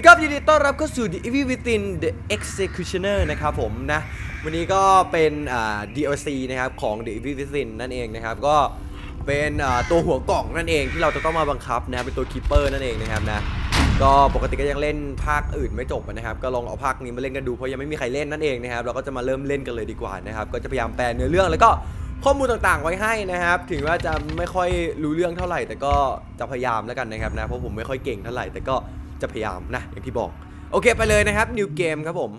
ดีครับยินดีต้อนรับเข้าสู่ The Evil Within The Executioner นะครับผมนะ วันนี้ก็เป็นอ่า DLC นะครับของ The Evil Within นั่นเองนะครับ ก็เป็นอ่าตัวหัวกล่องนั่นเองที่เราจะต้องมาบังคับนะเป็นตัวคีเปอร์นั่นเองนะครับนะ ก็ปกติก็ยังเล่นภาคอื่นไม่จบนะครับ ก็ลองเอาภาคนี้มาเล่นกันดูเพราะยังไม่มีใครเล่นนั่นเองนะครับ เราก็จะมาเริ่มเล่นกันเลยดีกว่านะครับ ก็จะพยายามแปลเนื้อเรื่องแล้วก็ข้อมูลต่างๆไว้ให้นะครับ ถึงว่าจะไม่ค่อยรู้เรื่องเท่าไหร่ แต่ก็จะพยายามแล้วกันนะครับนะ เพราะผมไม่ค่อยเก่งเท่าไหร่ แต่ก็ จะพยายามนะอย่างที่บอก โอเคไปเลยนะครับ New Game ครับผม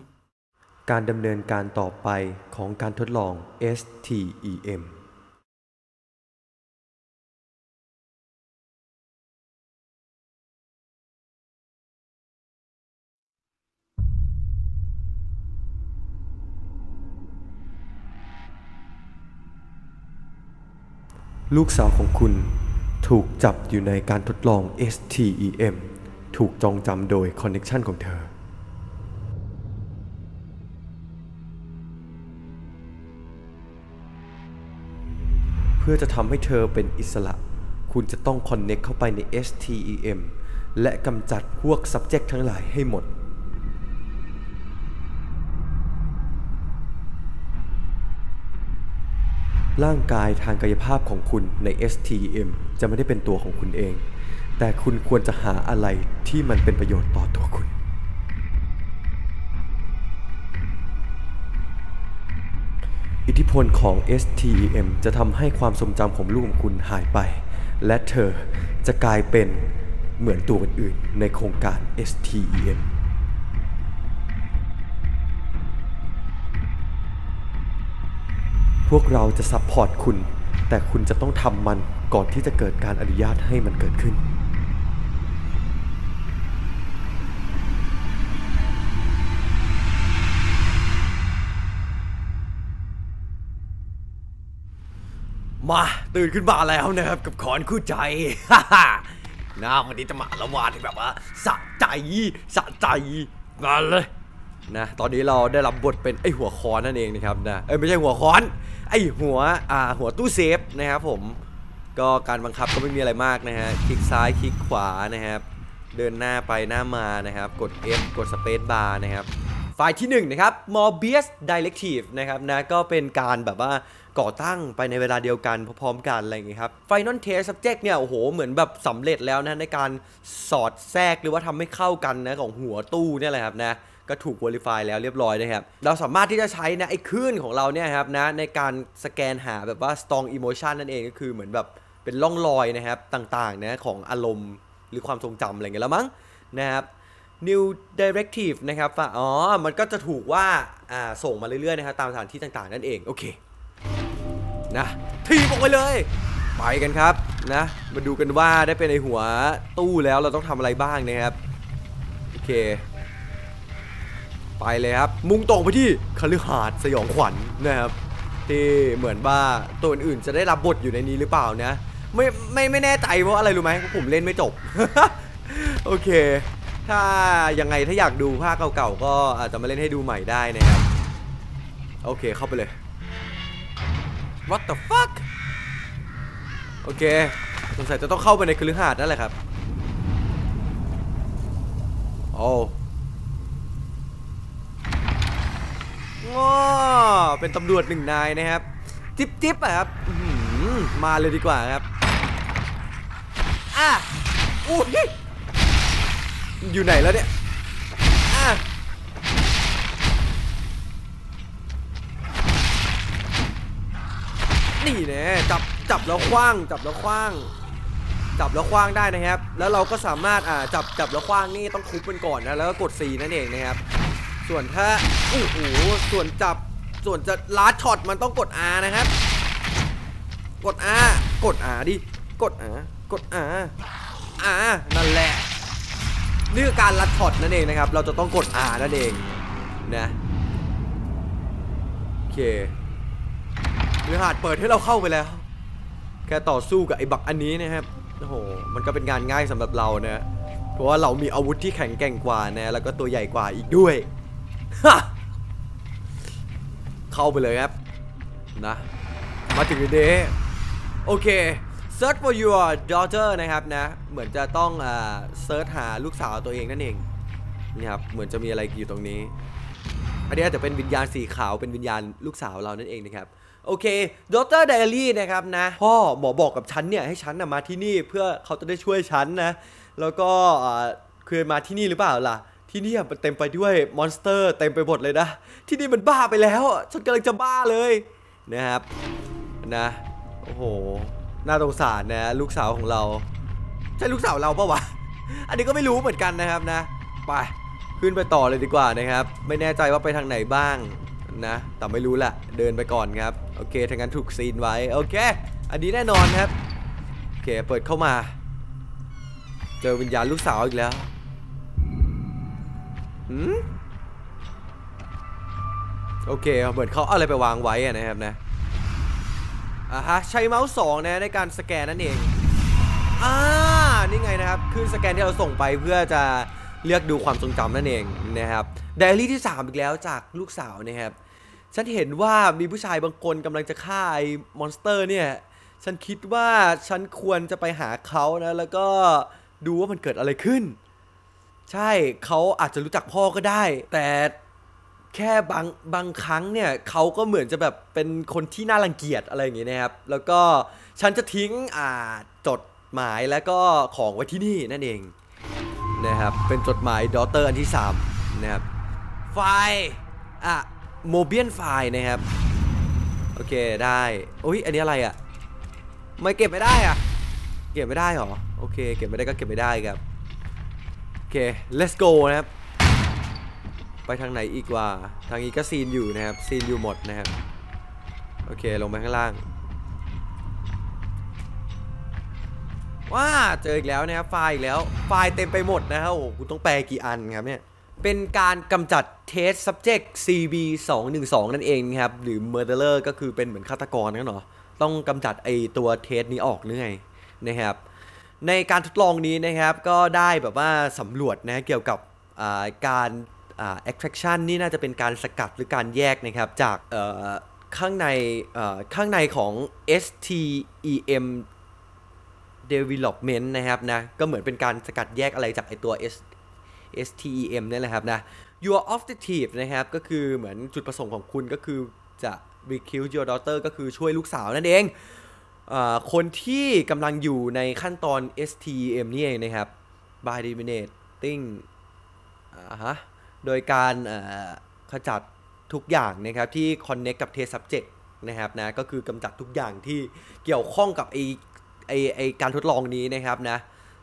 การดำเนินการต่อไปของการทดลอง STEM ลูกสาวของคุณถูกจับอยู่ในการทดลอง STEM ถูกจองจำโดยคอนเน็ชันของเธอ เพื่อจะทำให้เธอเป็นอิสระ คุณจะต้องคอนเน็กเข้าไปใน STEM และกำจัดพวก subject ทั้งหลายให้หมดร่างกายทางกายภาพของคุณใน STEM จะไม่ได้เป็นตัวของคุณเอง แต่คุณควรจะหาอะไรที่มันเป็นประโยชน์ต่อตัวคุณ อิทธิพลของ STEM จะทำให้ความทรงจำของลูกของคุณหายไป และเธอจะกลายเป็นเหมือนตัวอื่นๆในโครงการ STEM พวกเราจะซัพพอร์ตคุณ แต่คุณจะต้องทำมันก่อนที่จะเกิดการอนุญาตให้มันเกิดขึ้น มาตื่นขึ้นมาแล้วนะครับกับขอนคู่ใจนะวันนี้จะมาละวาดแบบว่าสะใจสะใจงานเลยนะตอนนี้เราได้รับบทเป็นไอหัวคอนนั่นเองนะครับนะเอ้ยไม่ใช่หัวคอน ไอหัวอ่าหัวตู้เซฟนะครับผมก็การบังคับก็ไม่มีอะไรมากนะฮะคลิกซ้ายคลิกขวานะครับ เดินหน้าไปหน้ามานะครับ กด F กด Space Bar นะครับ ไฟล์ที่1นะครับ Morbius Directive นะครับนะก็เป็นการแบบว่าก่อตั้งไปในเวลาเดียวกันพร้อมๆกันอะไรอย่างเงี้ยครับ Final Test Subject เนี่ยโอ้โหเหมือนแบบสำเร็จแล้วนะในการสอดแทรกหรือว่าทำให้เข้ากันนะของหัวตู้เนี่ยแหละครับนะก็ถูก Verify แล้วเรียบร้อยนะครับ เราสามารถที่จะใช้นะไอ้คลื่นของเราเนี่ยครับนะในการสแกนหาแบบว่า strong emotion นั่นเองก็คือเหมือนแบบเป็นร่องรอยนะครับต่างๆนะของอารมณ์หรือความทรงจำอะไรเงี้ยแล้วมั้งนะครับ New Directive นะครับอ๋อ มันก็จะถูกว่าอ่าส่งมาเรื่อยๆนะครับตามสถานที่ต่างๆ นั่นเอง โอเค นะทีบอกไปเลย ไปกันครับนะ มาดูกันว่าได้เป็นในหัวตู้แล้วเราต้องทำอะไรบ้างนะครับ โอเค ไปเลยครับ มุ่งตรงไปที่คฤหาสน์สยองขวัญนะครับที่เหมือนว่าตัวอื่นๆจะได้รับบทอยู่ในนี้หรือเปล่านะ ไม่ไม่ไม่แน่ใจเพราะอะไรรู้ไหมผมเล่นไม่จบ โอเค ถ้ายังไงถ้าอยากดูภาคเก่าๆก็อาจจะมาเล่นให้ดูใหม่ได้นะครับ โอเคเข้าไปเลย What the fuck โอเคสงสัยจะต้องเข้าไปในคฤหาสน์นั่นแหละครับ โอ้ง้อเป็นตำรวจหนึ่งนายนะครับ จิ๊บจิ๊บอะครับมาเลยดีกว่าครับ อะอุ้ย อยู่ไหนแล้วเนี่ยอะนี่แน่จับจับแล้วคว้าง จับแล้วคว้าง จับแล้วคว้างได้นะครับ แล้วเราก็สามารถอ่าจับจับแล้วคว้างนี่ต้องทุบมันก่อนนะแล้วก็กด C นั่นเองนะครับ ส่วนถ้าโอ้โหส่วนจับส่วนจะลาดช็อตมันต้องกด R นะครับ กด R กด R ดิกด R กด R R นั่นแหละ นี่คือการลัดช็อตนั่นเองนะครับ เราจะต้องกด R นั่นเองนะโอเคเรือหาดเปิดให้เราเข้าไปแล้ว แค่ต่อสู้กับไอ้บักอันนี้นะครับโอ้โหมันก็เป็นงานง่ายสำหรับเรานะเพราะว่าเรามีอาวุธที่แข็งแกร่งกว่านะแล้วก็ตัวใหญ่กว่าอีกด้วยเข้าไปเลยครับนะมาถึงเดย์โอเค search for your daughter นะครับนะ เหมือนจะต้องอ่า search หาลูกสาวตัวเองนั่นเอง นี่ครับ เหมือนจะมีอะไรอยู่ตรงนี้ อันนี้อาจจะเป็นวิญญาณสีขาว เป็นวิญญาณลูกสาวเรานั่นเองนะครับ โอเคดรไดอารี่นะครับนะ พ่อหมอบอกกับฉันเนี่ย ให้ฉันนะมาที่นี่เพื่อเขาจะได้ช่วยฉันนะ แล้วก็อ่าคือมาที่นี่หรือเปล่าล่ะที่นี่มันเต็มไปด้วยมอนสเตอร์เต็มไปหมดเลยนะ ที่นี่มันบ้าไปแล้ว ฉันกำลังจะบ้าเลยนะครับนะ โอ้โห น่าสงสารนะลูกสาวของเราใช่ลูกสาวเราปะวะ อันนี้ก็ไม่รู้เหมือนกันนะครับนะ ไปขึ้นไปต่อเลยดีกว่านะครับ ไม่แน่ใจว่าไปทางไหนบ้างนะ แต่ไม่รู้แหละเดินไปก่อนครับโอเคทางนั้นถูกซีนไว้โอเค อันนี้แน่นอนครับโอเคเปิดเข้ามา เจอวิญญาณลูกสาวอีกแล้วหืมโอเคเหมือนเขาเอาอะไรไปวางไว้นะครับนะ อ่าฮะใช้เมาส์สองนะในการสแกนนั่นเองอ่านี่ไงนะครับคือสแกนที่เราส่งไปเพื่อจะเลือกดูความทรงจำนั่นเองนะครับไดอารี่ที่ 3 อีกแล้วจากลูกสาวนะครับฉันเห็นว่ามีผู้ชายบางคนกำลังจะฆ่าไอ้มอนสเตอร์เนี่ยฉันคิดว่าฉันควรจะไปหาเขานะแล้วก็ดูว่ามันเกิดอะไรขึ้น ใช่เขาอาจจะรู้จักพ่อก็ได้ แต่ แค่บางบางครั้งเนี่ยเขาก็เหมือนจะแบบเป็นคนที่น่ารังเกียจอะไรอย่างเงี้ยนะครับ แล้วก็ฉันจะทิ้งอ่าจดหมายแล้วก็ของไว้ที่นี่นั่นเองนะครับเป็นจดหมายดอเตอร์อันที่3นะครับไฟอะโมเบียนไฟนะครับ โอเคได้อุ้ยอันนี้อะไรอะไม่เก็บไม่ได้อะเก็บไม่ได้หรอโอเคเก็บไม่ได้ก็เก็บไม่ได้ครับโอเค let's go นะครับ ไปทางไหนอีกว่า ทางนี้ก็ซีนอยู่นะครับ ซีนอยู่หมดนะครับ โอเค ลงไปข้างล่าง ว้า เจออีกแล้วนะครับ ไฟล์อีกแล้ว ไฟล์เต็มไปหมดนะครับโอ้โหต้องแปลกี่อันครับเนี่ย เป็นการกำจัด test subject CB 2 1 2นั่นเองนะครับ หรือ murderer ก็คือเป็นเหมือนฆาตกรนั่นเหรอต้องกำจัดไอตัวเทสนี้ออกหรือไงนะครับ ในการทดลองนี้นะครับก็ได้แบบว่าสำรวจนะเกี่ยวกับการ อ่า extraction นี่น่าจะเป็นการสกัดหรือการแยกนะครับ จากข้างในข้างในของ STEM development นะครับนะ ก็เหมือนเป็นการสกัดแยกอะไรจากไอตัว S STEM นี่แหละครับนะ your objective นะครับ ก็คือเหมือนจุดประสงค์ของคุณก็คือจะ recruit your daughter ก็คือช่วยลูกสาวนั่นเองอคนที่กำลังอยู่ในขั้นตอน STEM นี่เองนะครับ by eliminating อ่าฮะ โดยการเอ่อขจัดทุกอย่างนะครับที่ connect กับ test subject นะครับนะก็คือกำจัดทุกอย่างที่เกี่ยวข้องกับไอไอไอการทดลองนี้นะครับนะ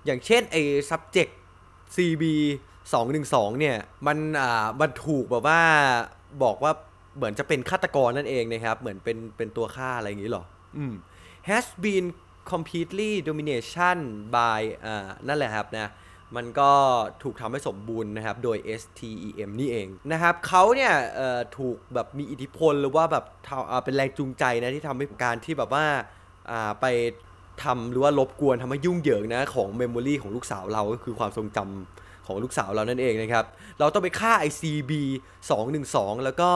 อย่างเช่นไอ subject CB 212เนี่ยมันอ่ามันถูกแบบว่าบอกว่าเหมือนจะเป็นฆาตกรนั่นเองนะครับ เหมือนเป็นเป็นตัวฆ่าอะไรอย่างนี้หรออืม has been completely domination by อ่านั่นแหละครับนะ มันก็ถูกทำให้สมบูรณ์นะครับ โดย STEM นี่เองนะครับเขาเนี่ยถูกแบบมีอิทธิพลหรือว่าแบบเป็นแรงจูงใจนะที่ทำให้การที่แบบว่าาไปทำหรือว่ารบกวนทำให้ยุ่งเหยิงนะของเมมโมรีของลูกสาวเราก็คือความทรงจำของลูกสาวเรานั่นเองนะครับ เราต้องไปฆ่า ICB 212 แล้วก็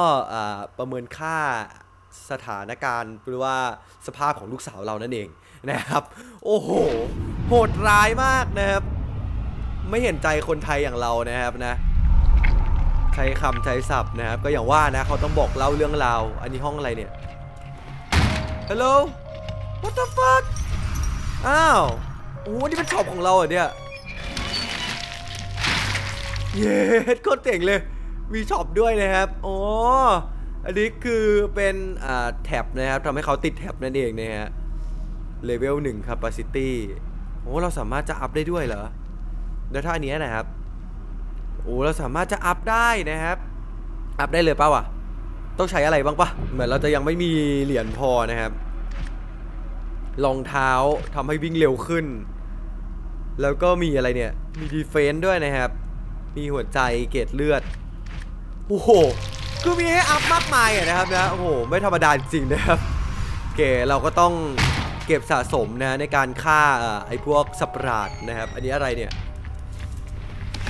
ประเมินค่าสถานการณ์หรือว่าสภาพของลูกสาวเรานั่นเองนะครับ โอ้โห โหดร้ายมากนะครับ ไม่เห็นใจคนไทยอย่างเรานะครับนะ ใช้คำใช้ศัพท์นะครับ ก็อย่างว่านะเขาต้องบอกเล่าเรื่องราว อันนี้ห้องอะไรเนี่ย Hello What the fuck อ้าว โอ้โหนี่เป็นช็อปของเราเหรอเนี่ย เย้โคตรเจ๋งเลย มีช็อปด้วยนะครับ อ๋อ อันนี้คือเป็นอ่าแท็บนะครับทำให้เขาติดแท็บนั่นเองนะฮะ เลเวล1 capacity โอ้ เราสามารถจะอัพได้ด้วยเหรอ แล้วถ้านเนี้ยนะครับโอ้เราสามารถจะอัพได้นะครับ อัพได้เลยเปล่าวะต้องใช้อะไรบ้างปะเหมือนเราจะยังไม่มีเหรียญพอนะครับรองเท้าทำให้วิ่งเร็วขึ้น แล้วก็มีอะไรเนี่ย มีดีเฟนต์ด้วยนะครับ มีหัวใจเกตเลือด โอ้โห คือมีให้อัพมากมายอะนะครับนะ โอ้โห ไม่ธรรมดาจริงนะครับโอเคเราก็ต้องเก็บสะสมนะในการฆ่าไอ้พวกสัปราดนะครับ อันนี้อะไรเนี่ย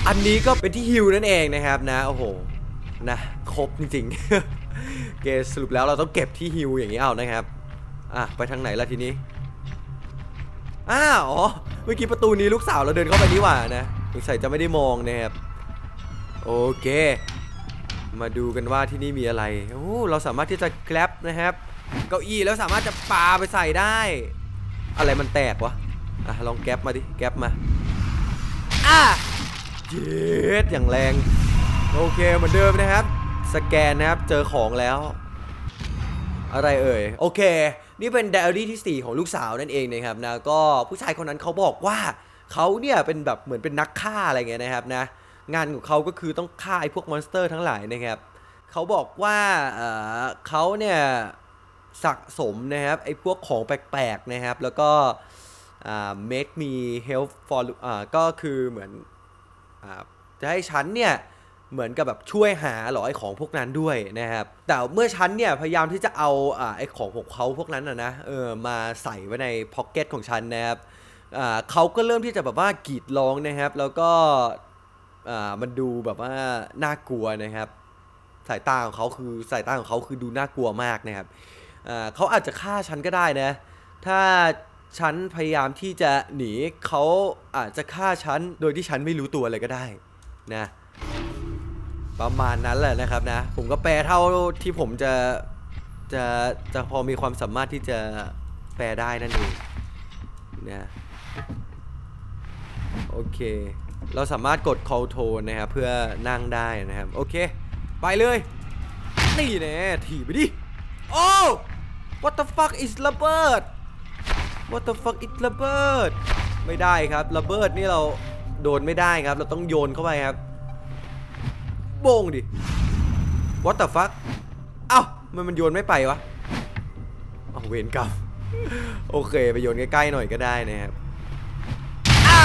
อันนี้ก็เป็นที่ฮิวนั่นเองนะครับนะโอ้โหนะครบจริงๆโอเคสรุปแล้วเราต้องเก็บที่ฮิวอย่างนี้เอานะครับอะไปทางไหนล่ะทีนี้อ้าวอ๋อเมื่อกี้ประตูนี้ลูกสาวเราเดินเข้าไปนี่หว่านะสงสัยจะไม่ได้มองนะครับโอเค มาดูกันว่าที่นี่มีอะไรโอ้เราสามารถที่จะแกลบนะครับเก้าอี้แล้วสามารถจะปาไปใส่ได้ อะไรมันแตกวะอะลองแกลบมาดิแกลบมาอะ เย็ดอย่างแรง โอเคเหมือนเดิมนะครับ สแกนนะครับเจอของแล้ว อะไรเอ่ย โอเค นี่เป็นไดอารี่ที่ 4 ของลูกสาวนั่นเองนะครับนะก็ผู้ชายคนนั้นเขาบอกว่าเขาเนี่ยเป็นแบบเหมือนเป็นนักฆ่าอะไรเงี้ยนะครับนะงานของเขาก็คือต้องฆ่าไอ้พวกมอนสเตอร์ทั้งหลายนะครับเขาบอกว่าเออเขาเนี่ยสะสมนะครับไอ้พวกของแปลกๆนะครับ แล้วก็อ่า make me help for อ่าก็คือเหมือน จะให้ฉันเนี่ยเหมือนกับแบบช่วยหาหรอไอ้ของพวกนั้นด้วยนะครับ แต่เมื่อฉันเนี่ยพยายามที่จะเอาอไอ้ของของเขาพวกนั้นนะนะเออมาใส่ไว้ในพ็อกเก็ตของฉันนะครับเขาก็เริ่มที่จะแบบว่ากรีดร้องนะครับ แล้วก็มันดูแบบว่าน่ากลัวนะครับ สายตาของเขาคือสายตาของเขาคือดูน่ากลัวมากนะครับเขาอาจจะฆ่าฉันก็ได้นะ ถ้า ฉันพยายามที่จะหนีเขาอาจจะฆ่าฉันโดยที่ฉันไม่รู้ตัวเลยก็ได้นะ ประมาณนั้นแหละนะครับนะ ผมก็แปลเท่าที่ผมจะ จะจะพอมีความสามารถที่จะแปลได้นั่นเองนะโอเค เราสามารถกด call tone นะครับเพื่อนั่งได้นะครับ โอเค ไปเลย นี่แน่ถีบไปดิ โอ้ what the fuck is ระเบิด what the fuck is ระเบิด ไม่ได้ครับระเบิดนี่เราโดนไม่ได้ครับ เราต้องโยนเข้าไปครับโบงดิ what the fuck เอ้ามันมันโยนไม่ไปวะเอาเวรกรรมโอเคไปโยนใกล้ๆหน่อยก็ได้นะครับอ่า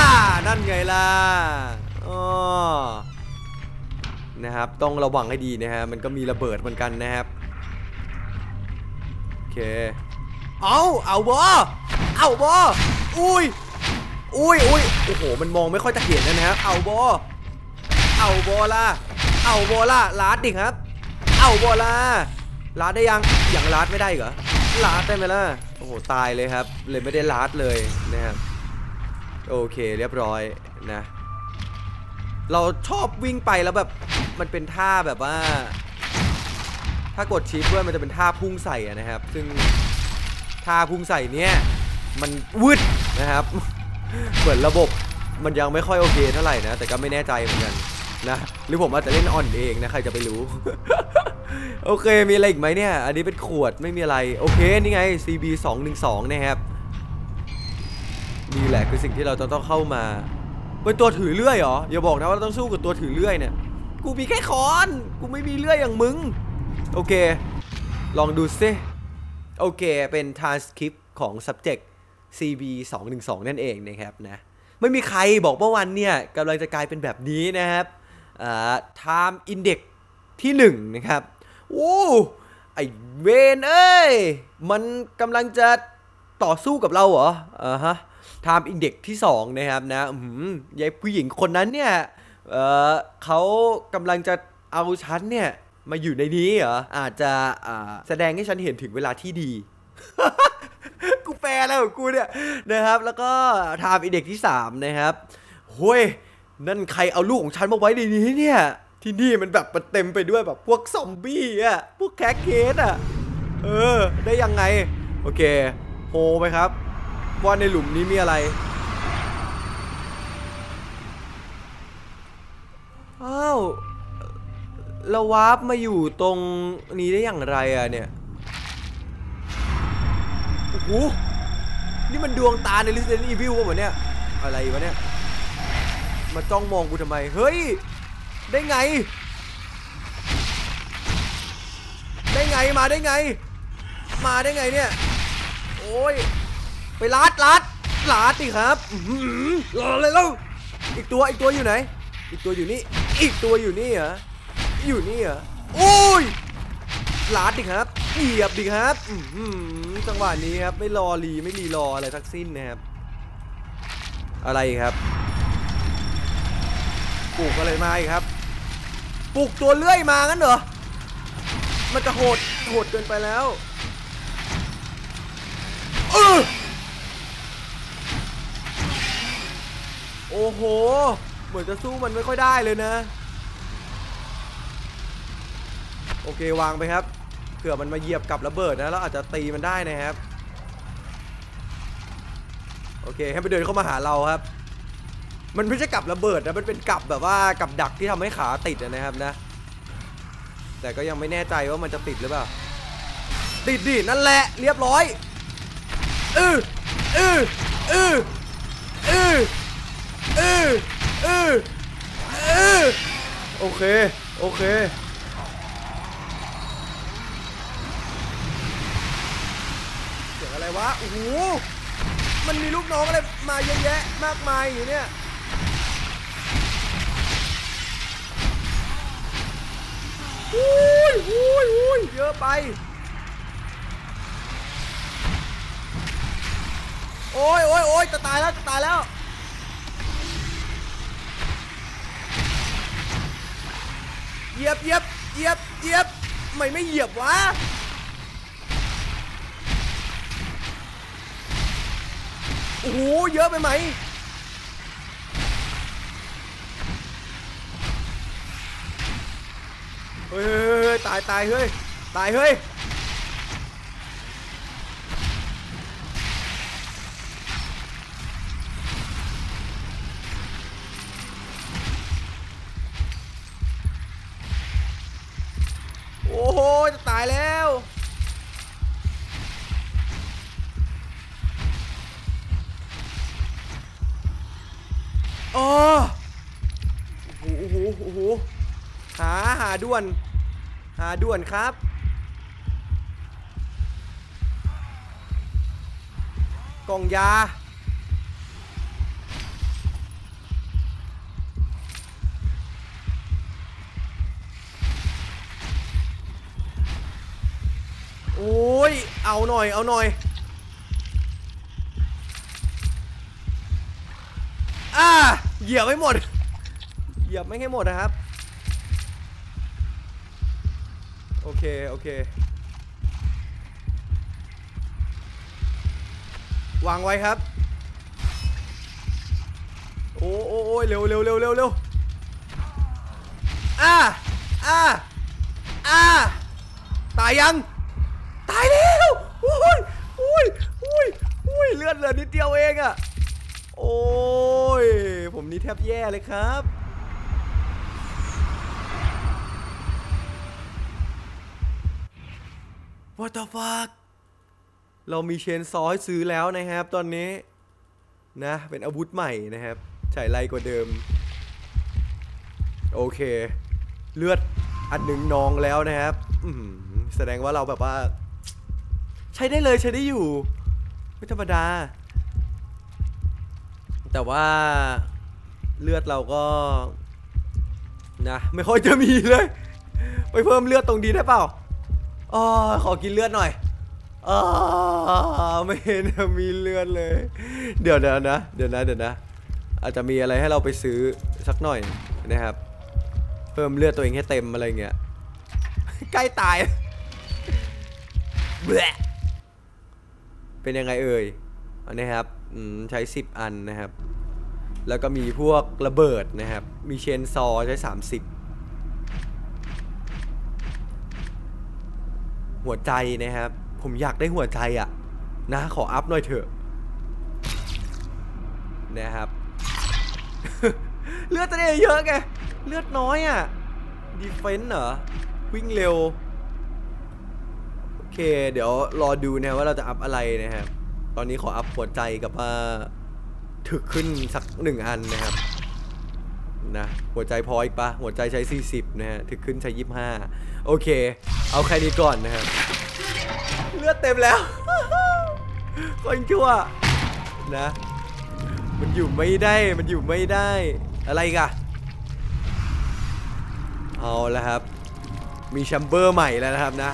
นั่นไงล่ะอ๋อนะครับต้องระวังให้ดีนะฮะมันก็มีระเบิดเหมือนกันนะครับโอเคเอาเอาบอ เอาบออุ้ยอุ้ยอุ้ยโอ้โห มันมองไม่ค่อยจะเห็นนะฮะเอาบอเอาบอล่ะเอาบอล่ะลาดดิครับ เอาบอล่ะลาดได้ยังยังลาดไม่ได้เหรอลาดได้ไหมล่ะโอ้โหตายเลยครับ เลยไม่ได้ลาดเลยนะครับโอเคเรียบร้อยนะ เราชอบวิ่งไปแล้วแบบมันเป็นท่าแบบว่า ถ้ากดชิปด้วยมันจะเป็นท่าพุ่งใส่อะนะครับ ซึ่งท่าพุ่งใส่เนี้ย มันวืดนะครับ เหมือนระบบมันยังไม่ค่อยโอเคเท่าไหร่นะ แต่ก็ไม่แน่ใจเหมือนกันนะ หรือผมอาจจะเล่นอ่อนเองนะ ใครจะไปรู้ โอเค มีอะไรอีกไหมเนี่ย อันนี้เป็นขวดไม่มีอะไร โอเค นี่ไง CB 2 1 2นะครับนี่แหละคือสิ่งที่เราจะต้องเข้ามา เป็นตัวถือเลื่อยเหรอ อย่าบอกนะว่าเราต้องสู้กับตัวถือเลื่อยเนี่ย กูมีแค่ค้อน กูไม่มีเลื่อยอย่างมึง โอเค ลองดูซิ โอเค เป็น transcript ของ subject CB 2 1 2นั่นเองนะครับนะไม่มีใครบอกว่าวันเนี่ยกำลังจะกลายเป็นแบบนี้นะครับอ่า time index ที่1นะครับโอ้ไอเวนเอ้ย มันกำลังจะต่อสู้กับเราเหรออ่าฮะ time index ที่ 2 นะครับนะอืมยายผู้หญิงคนนั้นเนี่ยเออเขากำลังจะเอาฉันเนี่ยมาอยู่ในนี้เหรออาจจะอ่าแสดงให้ฉันเห็นถึงเวลาที่ดี กูแปลแล้วของกูเนี่ยนะครับ แล้วก็ไทม์อินเด็กที่ 3 นะครับเฮ้ยนั่นใครเอาลูกของฉันมาไว้ในนี้เนี่ย ที่นี่มันแบบมันเต็มไปด้วยแบบพวกซอมบี้อะ พวกแคคเคสอะ เออ ได้ยังไง โอเคโฮไปครับ ว่าในหลุมนี้มีอะไรอ้าวเราวาร์ปมาอยู่ตรงนี้ได้อย่างไรอะเนี่ย หนี่มันดวงตาใน Resident Evil วะเนี่ย อะไรวะเนี่ย มาจ้องมองกูทำไม เฮ้ย ได้ไง ได้ไงมาได้ไง มาได้ไงเนี่ย โอ้ย ไปลัดลัดลัดดิครับอื้อหือรอเลยแล้วอีกตัวอีกตัวอยู่ไหน อีกตัวอยู่นี่ อีกตัวอยู่นี่เหรอ อยู่นี่เหรอ โอ้ยลัดดิครับ เหยียบดิครับจังหวะนี้ครับไม่รอรีไม่รีรออะไรทั้งสิ้นนะครับอะไรครับปลูกอะไรมาอีกครับปลูกตัวเลื่อยมางั้นเหรอมันจะโหดโหดเกินไปแล้วเออโอ้โหเหมือนจะสู้มันไม่ค่อยได้เลยนะโอเควางไปครับ เผื่อมันมาเหยียบกับระเบิดนะแล้วอาจจะตีมันได้นะครับ โอเคให้มันเดินเข้ามาหาเราครับ มันไม่ใช่กับระเบิดนะมันเป็นกับแบบว่ากับดักที่ทำให้ขาติดนะครับนะ แต่ก็ยังไม่แน่ใจว่ามันจะติดหรือเปล่าติดดินั่นแหละเรียบร้อยเออเออเออเออเออเออเออโอเค โอเค เสียงอะไร วะ โอ้โห มันมีลูกน้องอะไรมาเยอะแยะมากมายอย่างเนี้ยอุ้ยอุ้ยอุ้ยเยอะไป โอ้ยโอ้ยโอ้ยจะตายแล้วจะตายแล้วเหยียบเหยียบเหยียบเหยียบไม่ไม่เหยียบวะ อ้โหเยอะไปไหมเฮ้ยเฮ้ยเฮ้ยตายตายเฮ้ยตายเฮ้ยโอ้โหจะตายแล้ว ออโอ้โหโอ้โหโอ้โหหาหาด่วน หาด่วนครับกล่องยา โอ้ย เอาหน่อย เอาหน่อย อ่าเหยียบไม่หมด เหยียบไม่ให้หมดนะครับ โอเค โอเควางไว้ครับโอ้โอ้โอ้ยเร็วเร็วเร็วเร็วเร็วอ่าอ่าอ่าตายยัง ตายแล้วอุ้ยอุ้ยอุ้ยอุ้ยเลือดเหลือนิดเดียวเองอะ โอ้ย ผมนี่แทบแย่เลยครับ What the fuck เรามีเชนซอให้ซื้อแล้วนะครับ ตอนนี้นะเป็นอาวุธใหม่นะครับใช้ไรกว่าเดิม โอเค เลือดอันหนึ่งนองแล้วนะครับแสดงว่าเราแบบว่า ใช้ได้เลยใช้ได้อยู่ ไม่ธรรมดา แต่ว่าเลือดเราก็นะไม่ค่อยจะมีเลย ไปเพิ่มเลือดตรงดีได้เปล่าอ๋อขอกินเลือดหน่อยอ๋อไม่เห็นมีเลือดเลย เดี๋ยวเดี๋ยวนะเดี๋ยวนะเดี๋ยวนะอาจจะมีอะไรให้เราไปซื้อสักหน่อยนะครับ เพิ่มเลือดตัวเองให้เต็มอะไรเงี้ยใกล้ตายเป็นยังไงเอ่ยอันนี้ครับ ใช้10อันนะครับ แล้วก็มีพวกระเบิดนะครับ มีเชนซอใช้30หัวใจนะครับ ผมอยากได้หัวใจอะนะ ขออัพหน่อยเถอะ นะครับ เลือดจะได้เยอะไง เลือดน้อยอะ่ะดีเฟนส์เหรอ วิ่งเร็ว โอเค เดี๋ยวรอดูนะว่าเราจะอัพอะไรนะครับ ตอนนี้ขออัพหัวใจกับว่าถึกขึ้นสักหนึ่งอันนะครับนะหัวใจพออีกปะหัวใจใช้ 40 นะฮะถึกขึ้นใช้ 25 โอเค เอาแค่นี้ก่อนนะครับเลือดเต็มแล้ว คนชั่วนะ มันอยู่ไม่ได้มันอยู่ไม่ได้อะไรกะเอาละครับ มีแชมเบอร์ใหม่แล้วนะครับนะ